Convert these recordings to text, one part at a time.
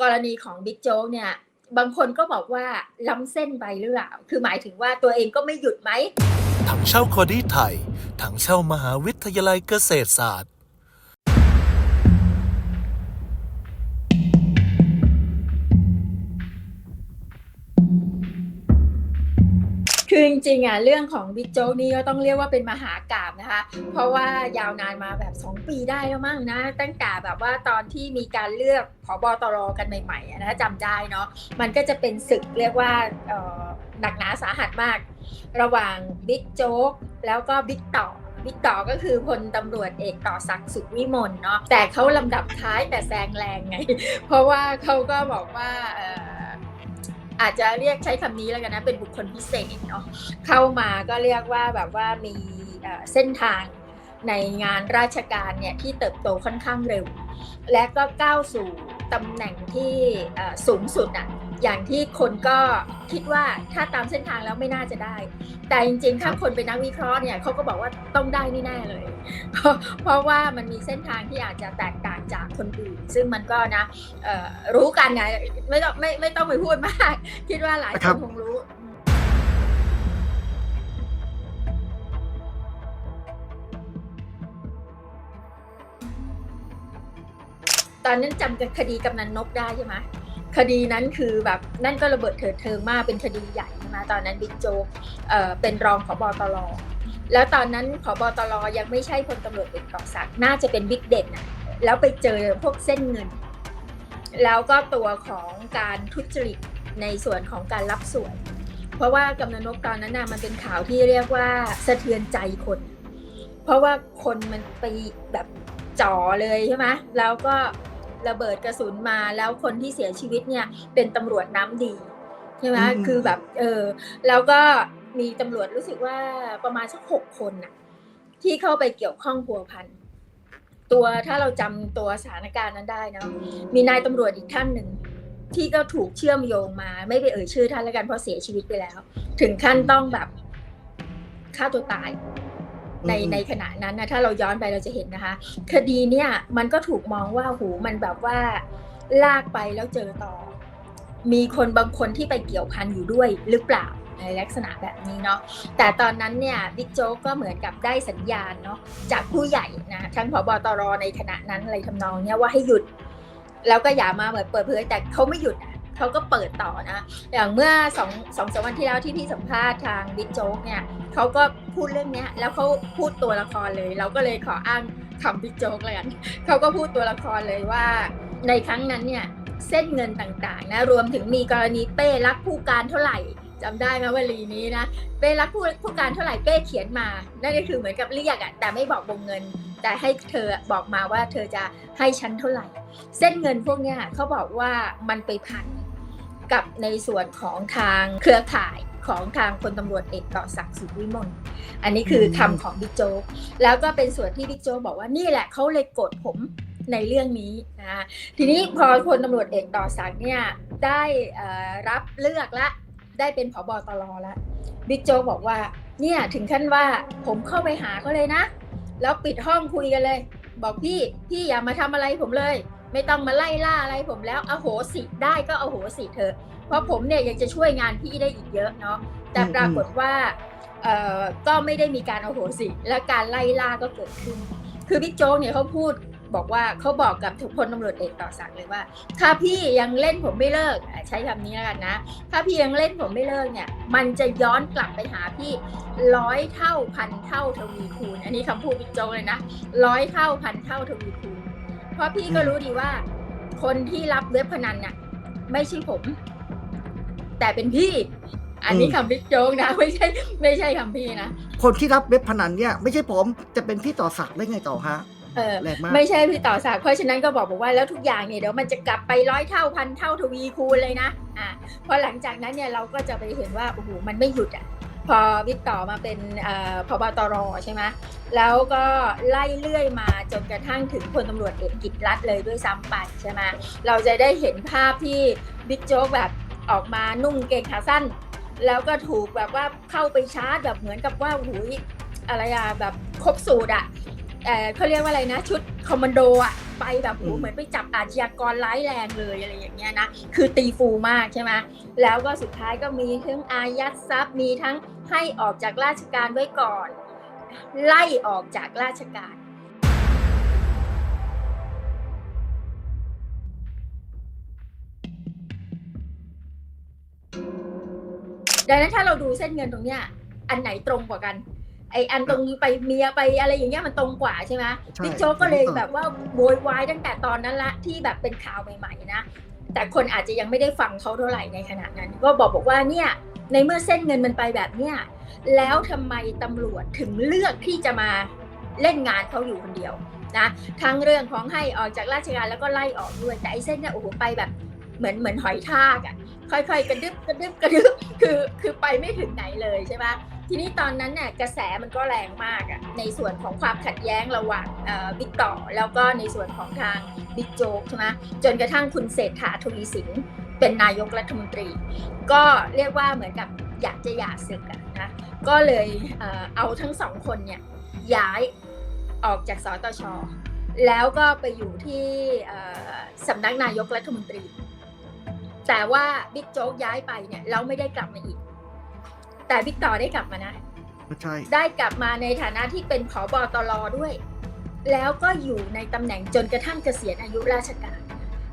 กรณีของบิ๊กโจ๊กเนี่ย บางคนก็บอกว่าล้ำเส้นไปหรือเปล่า คือหมายถึงว่าตัวเองก็ไม่หยุดไหม ถังเช่าคอดีไทย ถังเช่ามหาวิทยาลัยเกษตรศาสตร์ คือจริงๆอะเรื่องของบิ๊กโจ๊กนี่ก็ต้องเรียกว่าเป็นมหากาบนะคะ เพราะว่ายาวนานมาแบบ 2 ปีได้แล้วมั้งนะ ตั้งแต่แบบว่าตอนที่มีการเลือกผบตรกันใหม่ๆนะจำได้เนาะมันก็จะเป็นศึกเรียกว่าหนักหนาสาหัสมาก ระหว่างบิ๊กโจ๊กแล้วก็บิ๊กต่อบิ๊กต่อก็คือพลตำรวจเอกต่อศักดิ์สุขวิมลเนาะแต่เขาลำดับท้ายแต่แซงแรงไง เพราะว่าเขาก็บอกว่า อาจจะเรียกใช้คำนี้แล้วกันนะ เป็นบุคคลพิเศษเนาะเข้ามาก็เรียกว่าแบบว่ามีเส้นทางในงานราชการเนี่ยที่เติบโตค่อนข้างเร็ว และก็ก้าวสู่ ตำแหน่งที่เอ่อสูงสุดอะอย่างที่คนก็คิดว่าถ้าตามเส้นทางแล้วไม่น่าจะได้ แต่จริงๆ ถ้าคนเป็นนักวิเคราะห์เนี่ยเขาก็บอกว่าต้องได้แน่ๆเลยเพราะเพราะว่ามันมีเส้นทางที่อาจจะแตกต่างจากคนอื่น ซึ่งมันก็นะเอ่อรู้กันไงไม่ต้องไม่ไม่ต้องไปพูดมาก คิดว่าหลายคครันบคงรู้ ตอนนั้นจำคดีกำนันนกได้ใช่ไหมคดีนั้นคือแบบนั่นก็ระเบิดเถิดเทิงมากเป็นคดีใหญ่ใช่ไหมตอนนั้นบิ๊กโจ๊กเป็นรองผบตรแล้วตอนนั้นผบตรยังไม่ใช่พลตำรวจเอกต่อศักดิ์น่าจะเป็นบิ๊กเด่นนะแล้วไปเจอพวกเส้นเงิน แล้วก็ตัวของการทุจริตในส่วนของการรับสวย เพราะว่ากำนันนกตอนนั้นนะมันเป็นข่าวที่เรียกว่าสะเทือนใจคน เพราะว่าคนมันไปแบบจ่อเลยใช่ไหมแล้วก็ ระเบิดกระสุนมาแล้วคนที่เสียชีวิตเนี่ยเป็นตำรวจน้ำดีใช่ไหมอืมคือแบบเออแล้วก็มีตำรวจรู้สึกว่าประมาณสักหกคนน่ะที่เข้าไปเกี่ยวข้องพัวพันตัวถ้าเราจำตัวสถานการณ์นั้นได้นะมีนายตำรวจอีกท่านหนึ่งที่ก็ถูกเชื่อมโยงมา ไม่ไปเอ่ยชื่อท่านแล้วกันเพราะเสียชีวิตไปแล้ว ถึงขั้นต้องแบบฆ่าตัวตาย ในอืมในขณะนั้นนะถ้าเราย้อนไปเราจะเห็นนะคะ คดีเนี่ยมันก็ถูกมองว่าหูมันแบบว่าลากไปแล้วเจอต่อ มีคนบางคนที่ไปเกี่ยวพันอยู่ด้วยหรือเปล่าในลักษณะแบบนี้เนาะแต่ตอนนั้นเนี่ยบิ๊กโจ๊กก็เหมือนกับได้สัญญาณเนาะจากผู้ใหญ่นะทั้งผบตรในขณะนั้นอะไรทำนองเนี้ยว่าให้หยุด แล้วก็อย่ามาเหมือนเปิดเผยแต่เขาไม่หยุดอะ เขาก็เปิดต่อนะ อย่างเมื่อสองสองสามวันที่แล้วที่พี่สัมภาษณ์ทางบิ๊กโจ๊กเนี่ยเขาก็พูดเรื่องเนี้ยแล้วเขาพูดตัวละครเลย เราก็เลยขออ้างคำบิ๊กโจ๊กเลยกันเขาก็พูดตัวละครเลยว่าในครั้งนั้นเนี่ยเส้นเงินต่างๆนะรวมถึงมีกรณีเป้รักผู้การเท่าไหร่จำได้ไหมวลีนี้นะเป้รักผู้ผู้การเท่าไหร่เป้เขียนมา นั่นก็คือเหมือนกับเรียกอะแต่ไม่บอกวงเงิน แต่ให้เธอบอกมาว่าเธอจะให้ฉันเท่าไหร่ เส้นเงินพวกเนี้ยเขาบอกว่ามันไปพัน กับในส่วนของทางเครือข่ายของทางพลตำรวจเอกต่อศักดิ์สุขวิมลอันนี้คือคำของบิ๊กโจ๊กแล้วก็เป็นส่วนที่บิ๊กโจ๊กบอกว่านี่แหละเขาเลยกดผมในเรื่องนี้นะทีนี้พอพลตำรวจเอกต่อศักดิ์เนี่ยได้เอ่อรับเลือกละได้เป็นผบตรแล้วบิ๊กโจ๊กบอกว่าเนี่ยถึงขั้นว่าผมเข้าไปหาเขาเลยนะ แล้วปิดห้องคุยกันเลย บอกพี่พี่อย่ามาทำอะไรผมเลย ไม่ต้องมาไล่ล่าอะไรผมแล้วอโหสิได้ก็อโหสิเถอะ เพราะผมเนี่ยยังจะช่วยงานพี่ได้อีกเยอะเนาะแต่ปรากฏว่าก็ไม่ได้มีการอโหสิและการไล่ล่าก็เกิดขึ้น คือบิ๊กโจ๊กเนี่ยเขาพูดบอกว่าเขาบอกกับพลตำรวจเอกต่อศักเลยว่า ถ้าพี่ยังเล่นผมไม่เลิก ใช้คำนี้แล้วกันนะ ถ้าพี่ยังเล่นผมไม่เลิกเนี่ย มันจะย้อนกลับไปหาพี่ร้อยเท่าพันเท่าทวีคูณ อันนี้คำพูดบิ๊กโจ๊กเลยนะร้อยเท่าพันเท่าทวีคูณ เพราะพี่ก็รู้ดีว่า คนที่รับเว็บพนันน่ะ ไม่ใช่ผม แต่เป็นพี่ อันนี้คำบิ๊กโจ๊กนะ ไม่ใช่ ไม่ใช่คำพี่นะคนที่รับเว็บพนันเนี่ย ไม่ใช่ผมจะเป็นพี่ต่อศักดิ์ได้ไงต่อฮะเออแรงมากไม่ใช่พี่ต่อศักดิ์เพราะฉะนั้นก็บอกบอกว่าแล้วทุกอย่างเนี่ยเดี๋ยวมันจะกลับไปร้อยเท่าพันเท่าทวีคูณเลยนะอะพอหลังจากนั้นเนี่ยเราก็จะไปเห็นว่าโอ้โหมันไม่หยุดอะ พอบิ๊กต่อมาเป็นพบตรใช่ไหมแล้วก็ไล่เลื่อยมาจนกระทั่งถึงพลตำรวจเอกกิจรัตเลยด้วยซ้ำไปใช่ไหมเราจะได้เห็นภาพที่บิ๊กโจ๊กแบบออกมานุ่งเกงขาสั้น แล้วก็ถูกแบบว่าเข้าไปชาร์จแบบเหมือนกับว่าหูยอะไรอะแบบครบสูตรอะ เอ่อเขาเรียกว่าอะไรนะ ชุดคอมมานโดอะไปแบบโหอืมเหมือนไปจับอาชญากรร้ายแรงเลยอะไรอย่างเงี้ยนะคือตีฟูมากใช่ไหมแล้วก็สุดท้ายก็มีทั้งอายัดทรัพย์มีทั้งให้ออกจากราชการไว้ก่อน ไล่ออกจากราชการดังนั้นถ้าเราดูเส้นเงินตรงเนี้ยอันไหนตรงกว่ากัน ไออันตรงไปเมียไปอะไรอย่างเงี้ยมันตรงกว่าใช่ไหมใช่บิ๊กโจ๊กก็เลยแบบว่าโวยวายตั้งแต่ตอนนั้นละที่แบบเป็นข่าวใหม่ๆนะแต่คนอาจจะยังไม่ได้ฟังเขาเท่าไหร่ในขณะนั้น ก็บอกบอกว่าเนี่ยในเมื่อเส้นเงินมันไปแบบเนี้ยแล้วทำไมตำรวจถึงเลือกที่จะมาเล่นงานเขาอยู่คนเดียวนะทั้งเรื่องของให้ออกจากราชการแล้วก็ไล่ออกด้วยแต่ไอ้เส้นเนี่ยโอ้โหไปแบบเหมือนเหมือนหอยทากอะ่ะค่อยๆกระดึบกระดึบกระดึบคือคือไปไม่ถึงไหนเลยใช่ปะ ทีนี้ตอนนั้นเนี่ยกระแสมันก็แรงมากอะ่ะในส่วนของความขัดแย้งระหว่างบิ๊กต่อแล้วก็ในส่วนของทางบิ๊กโจ๊กใช่ไหมจนกระทั่งคุณเศรษฐาทวีสินเป็นนายกรัฐมนตรี ก็เรียกว่าเหมือนกับอยากจะหย่าศึกอะนะก็เลยเอาทั้งสองคนเนี่ยย้ายออกจากสตชแล้วก็ไปอยู่ที่สำนักนายกรัฐมนตรี แต่ว่าบิ๊กโจ๊กย้ายไปเนี่ยแล้วไม่ได้กลับมาอีก แต่บิ๊กต่อได้กลับมานะไม่ใช่ได้กลับมาในฐานะที่เป็นผอบอตรด้วย แล้วก็อยู่ในตำแหน่งจนกระทั่งเกษียณอายุราชการ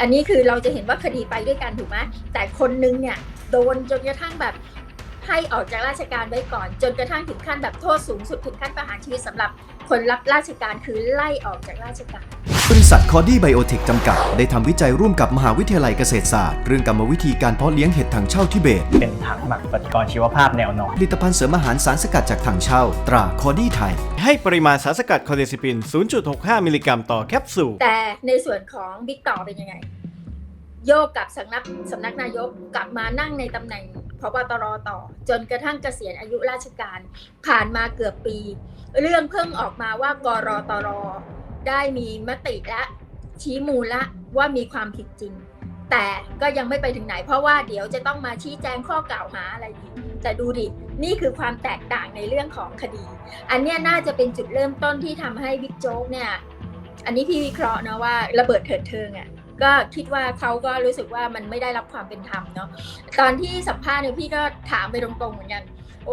อันนี้คือเราจะเห็นว่าคดีไปด้วยกันถูกไหมแต่คนนึงเนี่ยโดนจนกระทั่งแบบให้ออกจากราชการไว้ก่อน จนกระทั่งถึงขั้นแบบโทษสูงสุดถึงขั้นประหารชีวิตสำหรับคนรับราชการคือไล่ออกจากราชการ บริษัทคอดี้ไบโอเทคจำกัด ได้ทำวิจัยร่วมกับมหาวิทยาลัยเกษตรศาสตร์ เรื่องกรรมวิธีการเพาะเลี้ยงเห็ดถังเช่าทิเบต เป็นถังหมักปฏิกรณ์ชีวภาพแนวนอนผลิตภัณฑ์เสริมอาหารสารสกัดจากถังเช่า ตราคอดี้ไทย ให้ปริมาณสารสกัดคอเดซิปิน 0.65 มิลลิกรัมต่อแคปซูล แต่ในส่วนของบิ๊กต่อเป็นยังไง โยกกับสำนักสำนักนายกกลับมานั่งในตำแหน่งพบตรต่อ จนกระทั่งเกษียณอายุราชการ ผ่านมาเกือบปี เรื่องเพิ่งออกมาว่ากรตร ได้มีมติและชี้มูลละว่ามีความผิดจริง แต่ก็ยังไม่ไปถึงไหน เพราะว่าเดี๋ยวจะต้องมาชี้แจงข้อกล่าวหาอะไรอีกแต่ดูดิ นี่คือความแตกต่างในเรื่องของคดี อันเนี้ยน่าจะเป็นจุดเริ่มต้นที่ทำให้บิ๊กโจ๊กเนี่ย อันนี้พี่วิเคราะห์นะว่าระเบิดเถิดเทิงอะก็คิดว่าเขาก็รู้สึกว่ามันไม่ได้รับความเป็นธรรมเนาะตอนที่สัมภาษณ์เนี่ยพี่ก็ถามไปตรงๆเหมือนกัน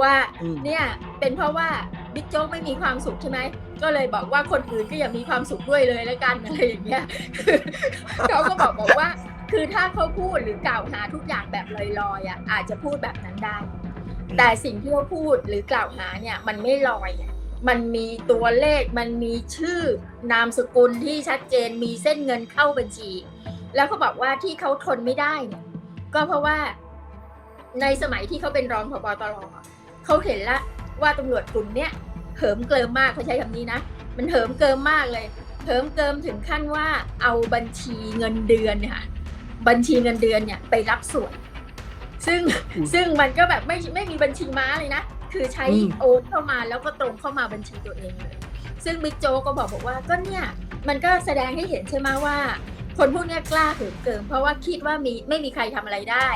ว่าอืมเนี่ยเป็นเพราะว่า บิ๊กโจ๊กไม่มีความสุขใช่ไหม ก็เลยบอกว่าคนอื่นก็อย่ามีความสุขด้วยเลยแล้วกันอะไรอย่างเงี้ยเขาก็บอกบอกว่า คือถ้าเขาพูดหรือกล่าวหาทุกอย่างแบบลอยๆอะอาจจะพูดแบบนั้นได้ แต่สิ่งที่เขาพูดหรือกล่าวหาเนี่ยมันไม่ลอยมันมีตัวเลขมันมีชื่อนามสกุลที่ชัดเจนมีเส้นเงินเข้าบัญชี แล้วเขาบอกว่าที่เขาทนไม่ได้เนี่ยก็เพราะว่าในสมัยที่เขาเป็นรองผบตรอะเขาเห็นละ ว่าตำรวจกลุ่มเนี้ยเหิมเกลิมมากเขาใช้คำนี้นะ มันเหิมเกิมมากเลยเหิมเกิมถึงขั้นว่าเอาบัญชีเงินเดือนเนี่ยค่ะบัญชีเงินเดือนเนี่ยไปรับส่วนซึ่งอุ๊ยซึ่งมันก็แบบไม่ไม่มีบัญชีม้าเลยนะ คือใช้อืมโอนเข้ามาแล้วก็ตรงเข้ามาบัญชีตัวเองเลย ซึ่งบิ๊กโจก็บอกบอกว่าก็เนี่ยมันก็แสดงให้เห็นใช่ไหมว่า คนพวกเนี้ยกล้าเหิมเกิมเพราะว่าคิดว่ามีไม่มีใครทำอะไรได้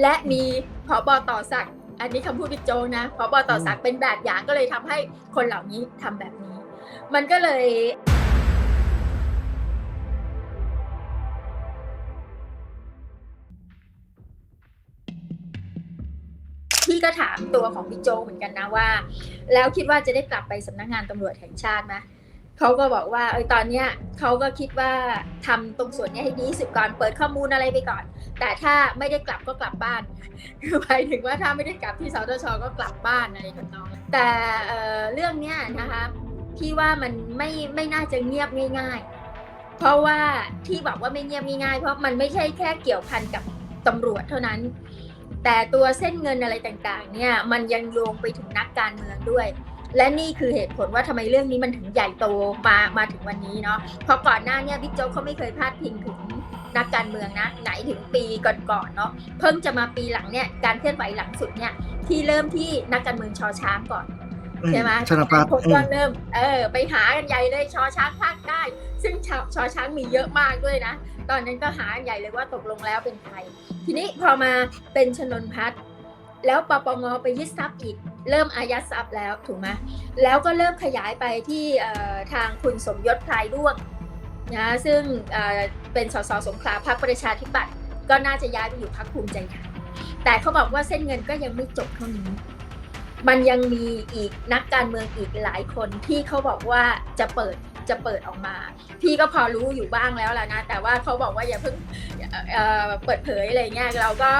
และมีผอบอต่อศักดิ์ อันนี้คำพูดบิ๊กโจนะผอบอต่อศักดิ์เป็นแบบอย่างก็เลยทำให้คนเหล่านี้ทำแบบนี้ มันก็เลยพี่ก็ถามตัวของพี่โจเหมือนกันนะว่า แล้วคิดว่าจะได้กลับไปสำนักงานตำรวจแห่งชาติไหม เขาก็บอกว่าเออตอนเนี้ยเขาก็คิดว่าทำตรงส่วนเนี้ยให้ดีที่สุดก่อนเปิดข้อมูลอะไรไปก่อน แต่ถ้าไม่ได้กลับก็กลับบ้านคือหมายถึงว่าถ้าไม่ได้กลับที่สตชก็กลับบ้านอะไรทำนองนั้นแต่เอ่อเรื่องเนี้ยนะคะพี่ว่ามันไม่ไม่น่าจะเงียบง่าย ๆ เพราะว่าที่บอกว่าไม่เงียบง่ายๆเพราะมันไม่ใช่แค่เกี่ยวพันกับตำรวจเท่านั้น แต่ตัวเส้นเงินอะไรต่างๆ เนี่ยมันยังโยงไปถึงนักการเมืองด้วย และนี่คือเหตุผลว่าทำไมเรื่องนี้มันถึงใหญ่โตมามาถึงวันนี้เนาะเพราะก่อนหน้าเนี่ยบิ๊กโจ๊กเขาไม่เคยพาดพิงถึงนักการเมืองนะไหนถึงปีก่อนๆเนาะเพิ่งจะมาปีหลังเนี่ยการเคลื่อนไหวหลังสุดเนี่ยที่เริ่มที่นักการเมืองชอช้างก่อนอืใช่ไหมชนะพัฒน์คนอืก็มเริ่มเออไปหากันใหญ่เลยชอช้างภาคใต้ซึ่งชอชอช้างมีเยอะมากด้วยนะ ตอนนั้นก็หากันใหญ่เลยว่าตกลงแล้วเป็นใคร ทีนี้พอมาเป็นชนนพัฒน์แล้วปปงไปยึดทรัพย์อีก เริ่มอายัดทรัพย์แล้วถูกไหมแล้วก็เริ่มขยายไปที่ทางคุณสมยศพลายด้วงนะซึ่งเเป็นสสสงขลาพรรคประชาธิปัตย์ก็น่าจะย้ายไปอยู่พรรคภูมิใจไทยแต่เขาบอกว่าเส้นเงินก็ยังไม่จบเท่านี้ มันยังมีอีกนักการเมืองอีกหลายคนที่เขาบอกว่าจะเปิด จะเปิดออกมา พี่ก็พอรู้อยู่บ้างแล้วละนะ แต่ว่าเขาบอกว่าอย่าเพิ่งเเปิดเผยอะไรเงี้ยเราก็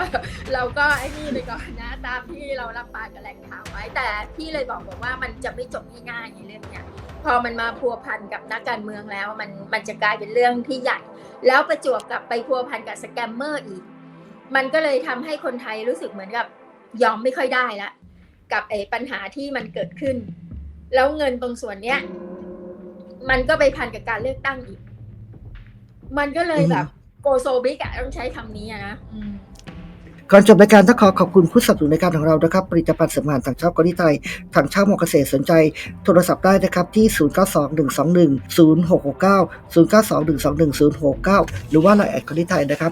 เราก็ไอ้นี่ไปก่อนนะ ตามที่เรารับปากกับแหล่งข่าวไว้ แต่พี่เลยบอกบอกว่ามันจะไม่จบง่ายๆในเรื่องเนี้ยพอมันมาพัวพันกับนักการเมืองแล้ว มันมันจะกลายเป็นเรื่องที่ใหญ่ แล้วประจวบกับไปพัวพันกับสแกมเมอร์อีก มันก็เลยทำให้คนไทยรู้สึกเหมือนกับยอมไม่ค่อยได้ละ กับไอ้ปัญหาที่มันเกิดขึ้น แล้วเงินตรงส่วนเนี้ย มันก็ไปพันกับการเลือกตั้งอีก มันก็เลยแบบโกโซบิกอะต้องใช้คำนี้อะนะอืม ก่อนจบรายการต้องขอขอบคุณผู้สนับสนุนรายการของเรานะครับ ผลิตภัณฑ์เสริมอาหารทางเช่ากนิไทยทางเช่าหมอเกษตรสนใจ โทรศัพท์ได้นะครับที่ 0921210669 0921210669 หรือว่าไลน์แอดกนิไทยนะครับ